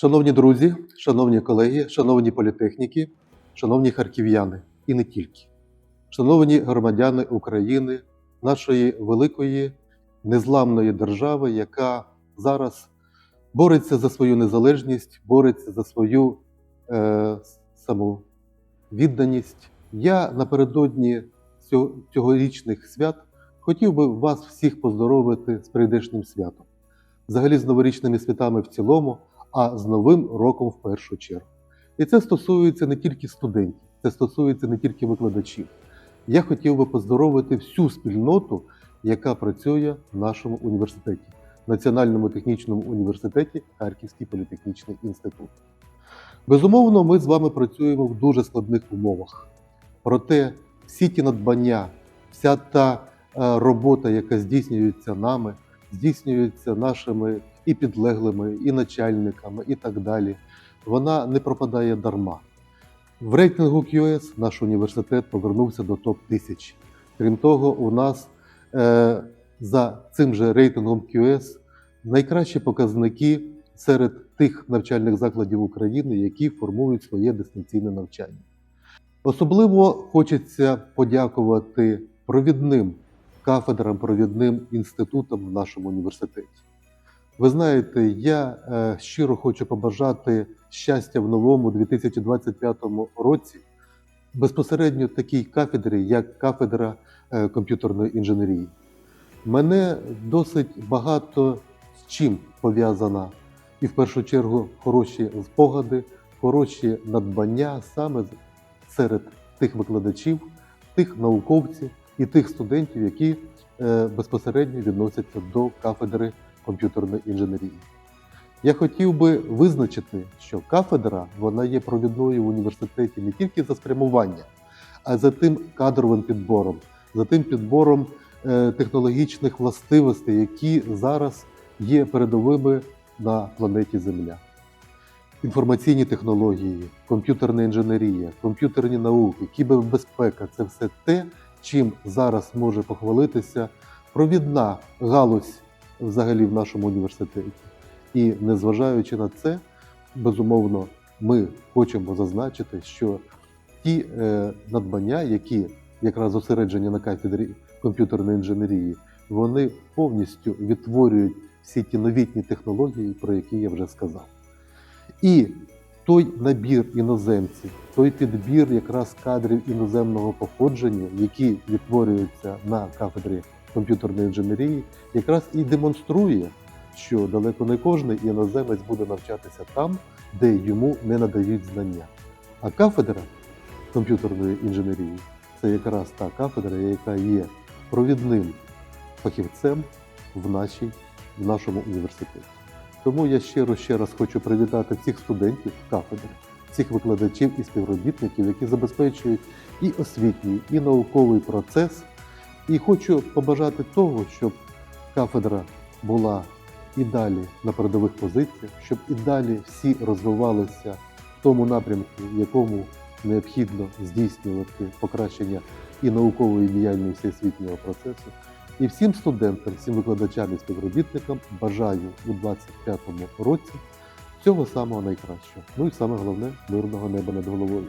Шановні друзі, шановні колеги, шановні політехніки, шановні харків'яни і не тільки, шановні громадяни України, нашої великої незламної держави, яка зараз бореться за свою незалежність, бореться за свою е, самовідданість. Я напередодні цьогорічних свят хотів би вас всіх поздоровити з прийдешнім святом, взагалі з новорічними святами в цілому а з Новим роком в першу чергу. І це стосується не тільки студентів, це стосується не тільки викладачів. Я хотів би поздоровити всю спільноту, яка працює в нашому університеті, Національному технічному університеті Харківський політехнічний інститут. Безумовно, ми з вами працюємо в дуже складних умовах. Проте всі ті надбання, вся та е, робота, яка здійснюється нами, здійснюється нашими і підлеглими, і начальниками, і так далі, вона не пропадає дарма. В рейтингу QS наш університет повернувся до топ 1000 Крім того, у нас е, за цим же рейтингом QS найкращі показники серед тих навчальних закладів України, які формують своє дистанційне навчання. Особливо хочеться подякувати провідним кафедрам, провідним інститутам в нашому університеті. Ви знаєте, я е, щиро хочу побажати щастя в новому 2025 році безпосередньо такій кафедрі, як кафедра е, комп'ютерної інженерії. Мене досить багато з чим пов'язана і в першу чергу хороші спогади, хороші надбання саме з- серед тих викладачів, тих науковців і тих студентів, які е, безпосередньо відносяться до кафедри комп'ютерної інженерії. Я хотів би визначити, що кафедра вона є провідною в університеті не тільки за спрямування, а за тим кадровим підбором, за тим підбором е, технологічних властивостей, які зараз є передовими на планеті Земля. Інформаційні технології, комп'ютерна інженерія, комп'ютерні науки, кібербезпека це все те, чим зараз може похвалитися провідна галузь взагалі в нашому університеті. І незважаючи на це, безумовно, ми хочемо зазначити, що ті е, надбання, які якраз зосереджені на кафедрі комп'ютерної інженерії, вони повністю відтворюють всі ті новітні технології, про які я вже сказав. І той набір іноземців, той підбір якраз кадрів іноземного походження, які відтворюються на кафедрі комп'ютерної інженерії, якраз і демонструє, що далеко не кожен іноземець буде навчатися там, де йому не надають знання. А кафедра комп'ютерної інженерії це якраз та кафедра, яка є провідним фахівцем в, нашій, в нашому університеті. Тому я щиро ще раз хочу привітати всіх студентів кафедри, всіх викладачів і співробітників, які забезпечують і освітній, і науковий процес. І хочу побажати того, щоб кафедра була і далі на передових позиціях, щоб і далі всі розвивалися в тому напрямку, в якому необхідно здійснювати покращення і наукової діяльності освітнього процесу. І всім студентам, всім викладачам і співробітникам бажаю у 2025 році всього самого найкращого. Ну і саме головне мирного неба над головою.